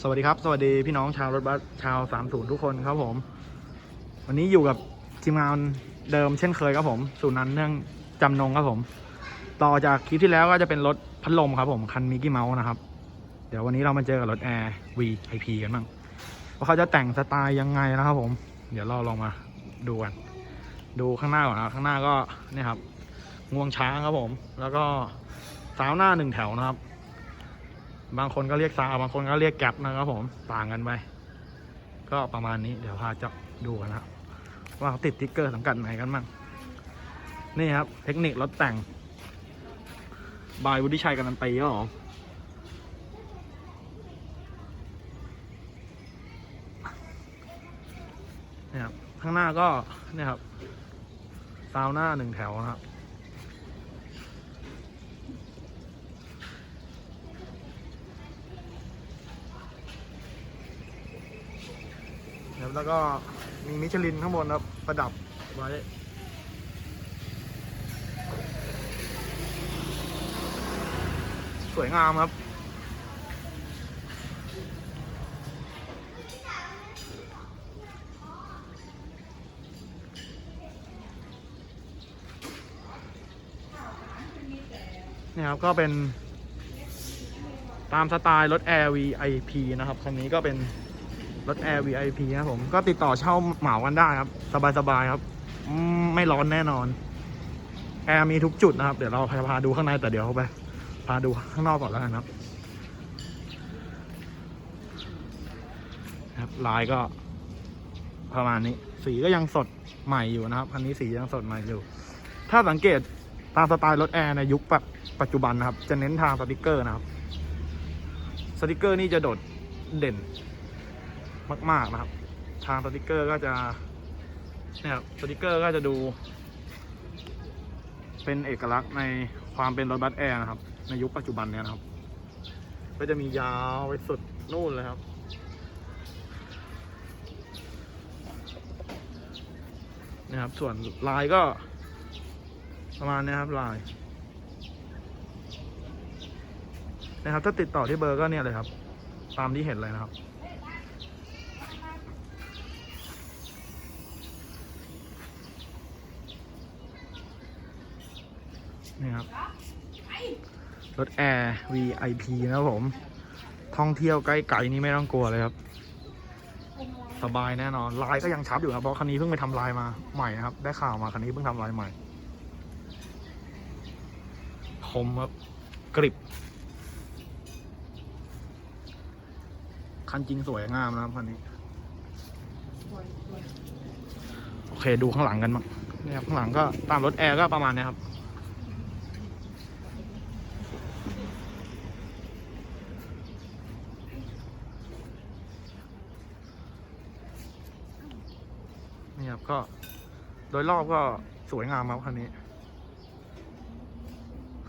สวัสดีครับ สวัสดีพี่น้องชาวรถบัสชาว 30 ทุกคนครับผม วันนี้อยู่กับทีมงานเดิมเช่นเคยครับผมสุนันเนื่องจำนงครับผม ต่อจากคลิปที่แล้วก็จะเป็นรถพัดลมครับผมคันมิกกี้เมาส์นะครับ เดี๋ยววันนี้เรามาเจอกับรถแอร์ VIP กันบ้างว่าเขาจะแต่งสไตล์ยังไงนะครับผม เดี๋ยวเราลองมาดูกัน ดูข้างหน้าก่อนนะข้างหน้าก็เนี่ยครับงวงช้างครับผม แล้วก็สาวหน้าหนึ่งแถวนะครับ บางคนก็เรียกซาบางคนก็เรียกแก๊ปนะครับผมต่างกันไปก็ประมาณนี้เดี๋ยวพาจะดูกันนะครับว่าเขาติดติ๊กเกอร์สังกัดไหนกันบ้างนี่ครับ เทคนิครถแต่ง บายวุฒิชัยกันนันตีครับผมนี่ครับข้างหน้าก็เนี่ยครับซาวหน้าหนึ่งแถวนะครับ ครับ แล้วก็มีมิชลินข้างบนครับประดับไว้สวยงามครับเนี่ยครับ ก็เป็นตามสไตล์รถ Air VIP นะครับ คันนี้ก็เป็น รถ Air VIP ครับผมก็ติดต่อเช่าเหมากันได้ครับ สบายๆครับไม่ร้อนแน่นอน แอร์มีทุกจุดนะครับ เดี๋ยวเราพาดูข้างในแต่เดี๋ยวไป พาดูข้างนอกก่อนแล้วกันครับครับลายก็ประมาณนี้ สีก็ยังสดใหม่อยู่นะครับคันนี้สียังสดใหม่อยู่ ถ้าสังเกตตามสไตล์รถแอร์ในยุคปัจจุบันนะครับ จะเน้นทางสติกเกอร์นะครับ สติกเกอร์นี่จะโดดเด่น มาก ๆนะครับ ทางสติกเกอร์ก็จะเนี่ยครับสติกเกอร์ก็จะดู เป็นเอกลักษณ์ในความเป็นรถบัสแอร์นะครับ ในยุคปัจจุบันเนี่ยนะครับ ก็จะมียาวไปสุดนู่นเลยครับนะครับ ส่วนลายก็ ประมาณนี้ครับลายนะครับถ้าติดต่อที่เบอร์ก็เนี่ยเลยครับ ตามที่เห็นเลยนะครับ รถแอร์ VIP นะครับผม ท่องเที่ยวใกล้ไกลนี่ไม่ต้องกลัวเลยครับ สบายแน่นอน ลายก็ยังชับอยู่ครับ เพราะคันนี้เพิ่งไปทำลายมาใหม่นะครับ ได้ข่าวมาคันนี้เพิ่งทำลายใหม่ คมครับ กริบ คันจริงสวยงามนะครับคันนี้ โอเคดูข้างหลังกันบ้างนี่ครับข้างหลังก็ตามรถแอร์ก็ประมาณ นี่ครับก็โดยรอบก็สวยงามครับคันนี้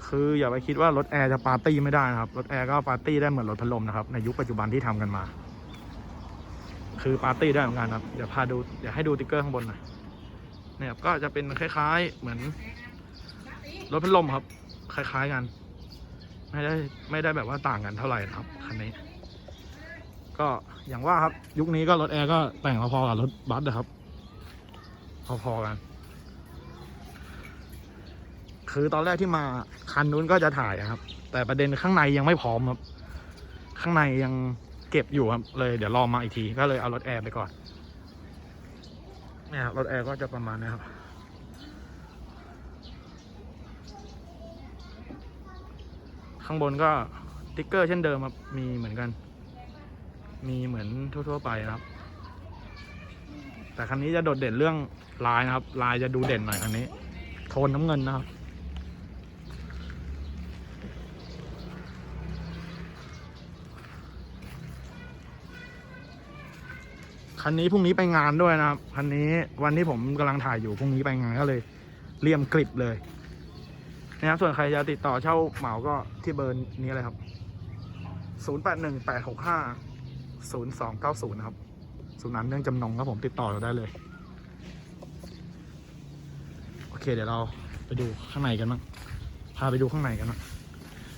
คืออย่าไปคิดว่ารถแอร์จะปาร์ตี้ไม่ได้นะครับ รถแอร์ก็ปาร์ตี้ได้เหมือนรถพัดลมนะครับ ในยุคปัจจุบันที่ทำกันมา คือปาร์ตี้ได้เหมือนกันครับ เดี๋ยวพาดูเดี๋ยวให้ดูติ๊กเกอร์ข้างบนหน่อยเนี่ยครับก็จะเป็นคล้ายๆ เหมือนรถพัดลมครับ คล้าย ๆกัน ไม่ได้ไม่ได้แบบว่าต่างกันเท่าไหร่นะครับคันนี้ ก็อย่างว่าครับยุคนี้ก็รถแอร์ก็แต่งพอๆกับรถบัสนะครับ พอๆกัน คือตอนแรกที่มาคันนู้นก็จะถ่ายครับ แต่ประเด็นข้างในยังไม่พร้อมครับ ข้างในยังเก็บอยู่ครับ เลยเดี๋ยวรอมาอีกที ก็เลยเอารถแอร์ไปก่อนเนี่ยครับรถแอร์ก็จะประมาณนี้ครับข้างบนก็ติ๊กเกอร์เช่นเดิมครับมีเหมือนกัน มีเหมือนทั่ว ๆ ไปครับ แต่คันนี้จะโดดเด่นเรื่องลายนะครับ ลายจะดูเด่นหน่อยคันนี้ โทนน้ำเงินนะครับ คันนี้พรุ่งนี้ไปงานด้วยนะครับ คันนี้วันที่ผมกำลังถ่ายอยู่พรุ่งนี้ไปงานก็เลยเลี่ยมกริบเลยนะครับส่วนใครจะติดต่อเช่าเหมาก็ที่เบอร์นี้เลยครับ 0 8 1 8 6 5 0 2 9 0 นะครับ สุนันเรื่องจำนงครับผมติดต่อเราได้เลย โอเค เดี๋ยวเราไปดูข้างในกันบ้างพาไปดูข้างในกันบ้าง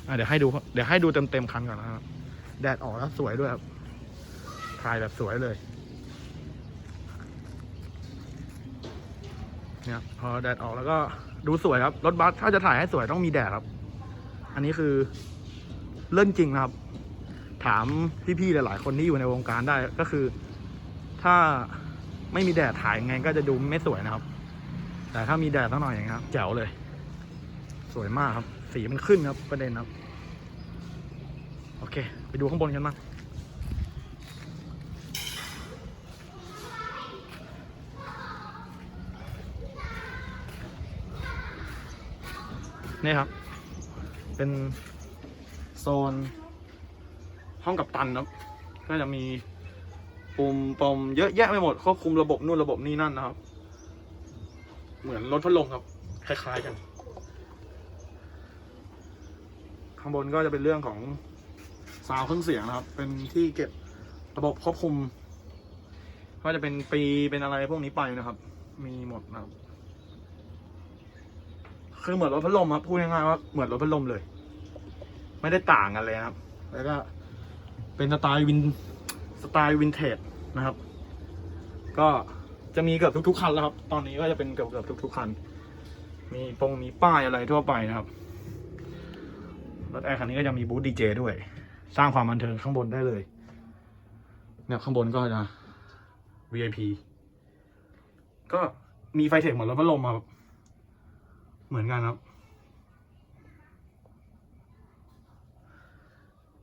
อะเดี๋ยวให้ดู เดี๋ยวให้ดูเต็มเต็มๆคันก่อนนะครับ แดดออกแล้วสวยด้วยครับถ่ายแบบสวยเลย เนี่ยพอแดดออกแล้วก็ดูสวยครับ รถบัสถ้าจะถ่ายให้สวยต้องมีแดดครับ อันนี้คือเรื่องจริงนะครับ ถามพี่ๆหลายๆคนที่อยู่ในวงการได้ก็คือ ถ้าไม่มีแดดถ่ายยังไงก็จะดูไม่สวยนะครับ แต่ถ้ามีแดดสักหน่อยอย่างเงี้ยครับแจ๋วเลย สวยมากครับ สีมันขึ้นครับประเด็นครับ โอเค ไปดูข้างบนกันบ้างนี่ครับ เป็นโซนห้องกับตันครับ ก็จะมี ปุ่มปมเยอะแยะไปหมดควบคุมระบบนู่นระบบนี่นั่นนะครับ เหมือนรถพัดลมครับ คล้าย ๆกัน ข้างบนก็จะเป็นเรื่องของซาวเครื่องเสียงนะครับ เป็นที่เก็บระบบควบคุม ก็จะเป็นปีเป็นอะไรพวกนี้ไปนะครับ มีหมดนะครับ คือเหมือนรถพัดลมครับพูดง่ายๆว่าเหมือนรถพัดลมเลย ไม่ได้ต่างกันเลยนะครับ แล้วก็เป็นสไตล์วิน สไตล์วินเทจนะครับ ก็จะมีเกือบทุกๆคันแล้วครับ ตอนนี้ก็จะเป็นเกือบเกือบทุกๆคัน มีปงมีป้ายอะไรทั่วไปนะครับ รถแอร์คันนี้ก็จะมีบูธดีเจด้วย สร้างความบันเทิงข้างบนได้เลย เนี่ยข้างบนก็จะ VIP ก็มีไฟเทคเหมือนรถพัดลมครับ เหมือนกันครับ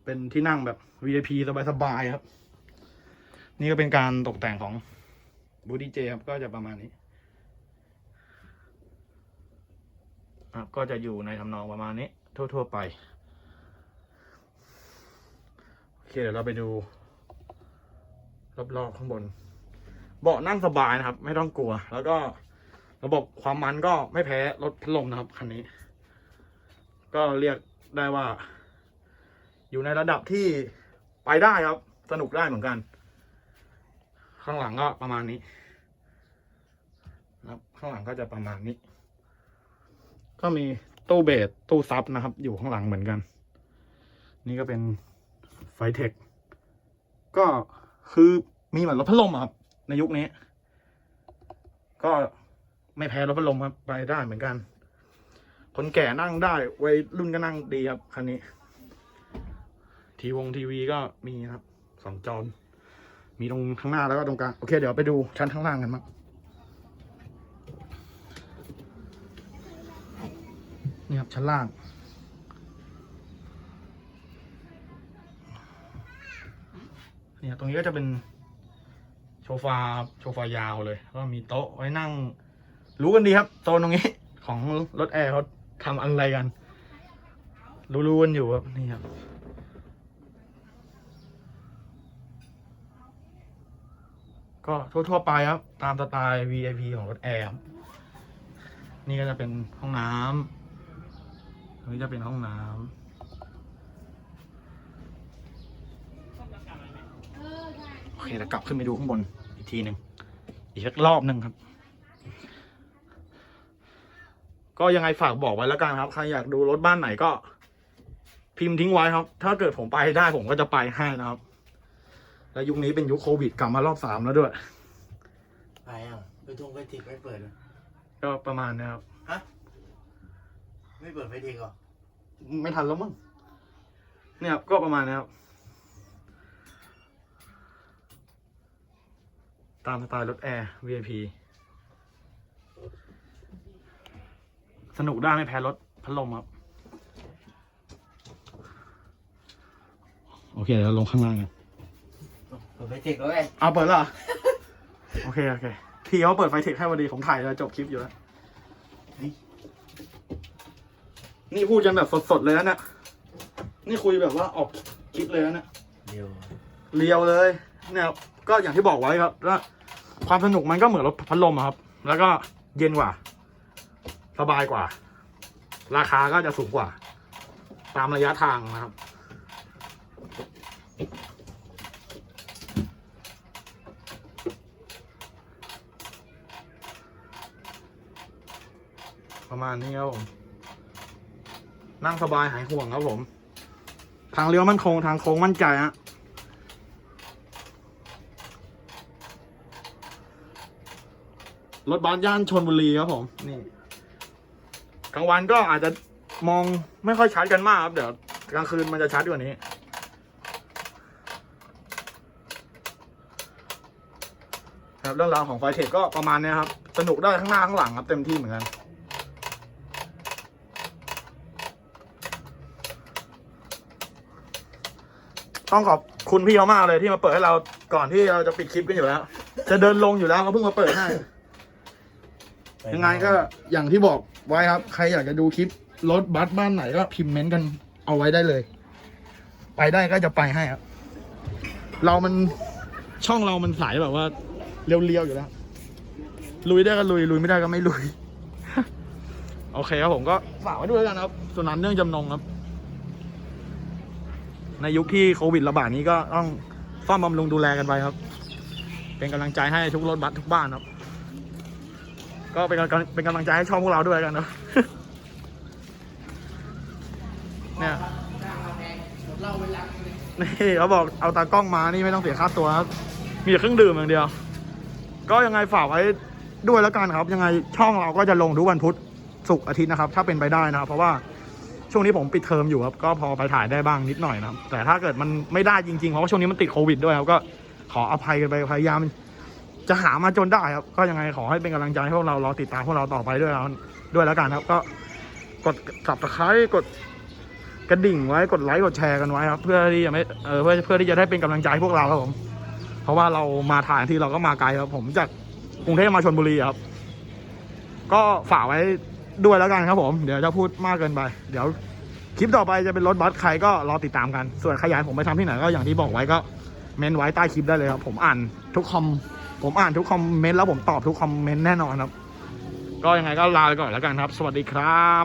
เป็นที่นั่งแบบ VIP สบายๆครับ นี่ก็เป็นการตกแต่งของบูดีเจครับก็จะประมาณนี้ครับก็จะอยู่ในทำนองประมาณนี้ ทั่ว ๆ ไป โอเค เดี๋ยวเราไปดู รอบๆข้างบน เบาะนั่งสบายนะครับ ไม่ต้องกลัว แล้วก็ระบบความมันก็ไม่แพ้รถพัดลมนะครับคันนี้ ก็เรียกได้ว่า อยู่ในระดับที่ไปได้ครับ สนุกได้เหมือนกัน ข้างหลังก็ประมาณนี้นะครับข้างหลังก็จะประมาณนี้ ก็มีตู้เบสตู้ซับนะครับ อยู่ข้างหลังเหมือนกัน นี่ก็เป็นไฟเทค ก็คือมีเหมือนรถพัดลมครับ ในยุคนี้ ก็ไม่แพ้รถพัดลมครับไปได้เหมือนกัน คนแก่นั่งได้วัยรุ่นก็นั่งดีครับคันนี้ ทีวงทีวีก็มีครับสองจอ มีตรงข้างหน้าแล้วก็ตรงกลางโอเคเดี๋ยวไปดูชั้นข้างล่างกันมั้งนี่ครับชั้นล่างเนี่ยตรงนี้ก็จะเป็นโซฟาโซฟายาวเลย ก็มีโต๊ะไว้นั่ง รู้กันดีครับโซนตรงนี้ของรถแอร์เขาทำอะไรกัน รู้ๆกันอยู่ครับนี่ครับ ก็ทั่วๆไปครับ ตามสไตล์ VIP ของรถแอร์ครับนี่ก็จะเป็นห้องน้ำตรงนี้จะเป็นห้องน้ำโอเคเดี๋ยวกลับขึ้นไปดูข้างบนอีกทีหนึ่งอีกสักรอบหนึ่งครับ ก็ยังไงฝากบอกไว้แล้วกันครับ ใครอยากดูรถบ้านไหนก็พิมพ์ทิ้งไว้ครับ ถ้าเกิดผมไปได้ผมก็จะไปให้นะครับ แล้วยุคนี้เป็นยุคโควิดกลับมารอบสามแล้วด้วย ไปอะไปทงไปติดไม่เปิดเหรอก็ประมาณนะครับ ฮะ ไม่เปิดไฟเด็กเหรอไม่ทันแล้วมั้งเนี่ยครับก็ประมาณนะครับ ตามสไตล์รถแอร์ VIP สนุกได้ไม่แพ้รถพัดลมครับ โอเคเดี๋ยวเราลงข้างล่างกัน เปิดไฟเด็กแล้วไงเอาเปิดแล้วเหรอ โอเค โอเค พี่เขาเปิดไฟเทคให้พอดีผมถ่ายแล้วจบคลิปอยู่แล้วนี่พูดกันแบบสดๆเลยนะเนี่ยนี่คุยแบบว่าออกคลิปเลยนะเนี่ยเดียวเรียวเลย เนี่ยก็อย่างที่บอกไว้ครับว่าความสนุกมันก็เหมือนรถพัดลมอะครับ แล้วก็เย็นกว่า สบายกว่า ราคาก็จะสูงกว่า ตามระยะทางนะครับ ประมาณนี้ครับผม นั่งสบายหายห่วงครับผม ทางเลี้ยวมั่นคงทางโค้งมั่นใจฮะรถบัสย่านชนบุรีครับผม นี่กลางวันก็อาจจะมองไม่ค่อยชัดกันมากครับ เดี๋ยวกลางคืนมันจะชัดกว่านี้ ครับเรื่องราวของไฟเทคก็ประมาณนี้ครับ สนุกได้ข้างหน้าข้างหลังครับ เต็มที่เหมือนกัน ต้องขอบคุณพี่เขามากเลยที่มาเปิดให้เราก่อนที่เราจะปิดคลิปกันอยู่แล้ว จะเดินลงอยู่แล้วเขาเพิ่งมาเปิดให้ ยังไงก็อย่างที่บอกไว้ครับ ใครอยากจะดูคลิปรถบัสบ้านไหนก็พิมพ์เม้นต์กันเอาไว้ได้เลย ไปได้ก็จะไปให้ครับ เรามันช่องเรามันสายแบบว่าเรียวๆอยู่แล้วลุยได้ก็ลุยลุยไม่ได้ก็ไม่ลุย โอเคครับผมก็ฝากไว้ด้วยแล้วกันครับส่วนนั้นเรื่องจำนงครับ ในยุคที่โควิดระบาดนี้ก็ต้องซ่อมบำรุงดูแลกันไปครับ เป็นกำลังใจให้ทุกรถบัสทุกบ้านครับ ก็เป็นกำลังเป็นกำลังใจให้ช่องพวกเราด้วยกันนะเนี่ยนี่เขาบอกเอาตากล้องมานี่ไม่ต้องเสียค่าตัวครับ มีแต่เครื่องดื่มอย่างเดียว ก็ยังไงฝากไว้ด้วยแล้วกันครับ ยังไงช่องเราก็จะลงทุกวันพุธศุกร์อาทิตย์นะครับ ถ้าเป็นไปได้นะครับ เพราะว่า ช่วงนี้ผมปิดเทอมอยู่ครับก็พอไปถ่ายได้บ้างนิดหน่อยนะครับ แต่ถ้าเกิดมันไม่ได้จริงๆเพราะว่าช่วงนี้มันติดโควิดด้วยครับก็ขออภัยกันไปพยายามจะหามาจนได้ครับ ก็ยังไงขอให้เป็นกำลังใจให้พวกเรารอติดตามพวกเราต่อไปด้วยแล้วด้วยแล้วกันครับ ก็กดสับตะไคร้กดกระดิ่งไว้กดไลค์กดแชร์กันไว้ครับ เพื่อที่จะไม่เออเพื่อเพื่อที่จะได้เป็นกำลังใจให้พวกเราครับผม เพราะว่าเรามาถ่ายที่เราก็มาไกลครับ ผมจากกรุงเทพมาชนบุรีครับ ก็ฝากไว้ ด้วยแล้วกันครับผม เดี๋ยวจะพูดมากเกินไป เดี๋ยวคลิปต่อไปจะเป็นรถบัสใครก็รอติดตามกัน ส่วนขยายผมไปทำที่ไหนก็อย่างที่บอกไว้ก็เมนไว้ใต้คลิปได้เลยครับ ผมอ่านทุกคอม ผมอ่านทุกคอมเมนต์แล้วผมตอบทุกคอมเมนต์แน่นอนครับ ก็ยังไงก็ลาไปก่อนแล้วกันครับ สวัสดีครับ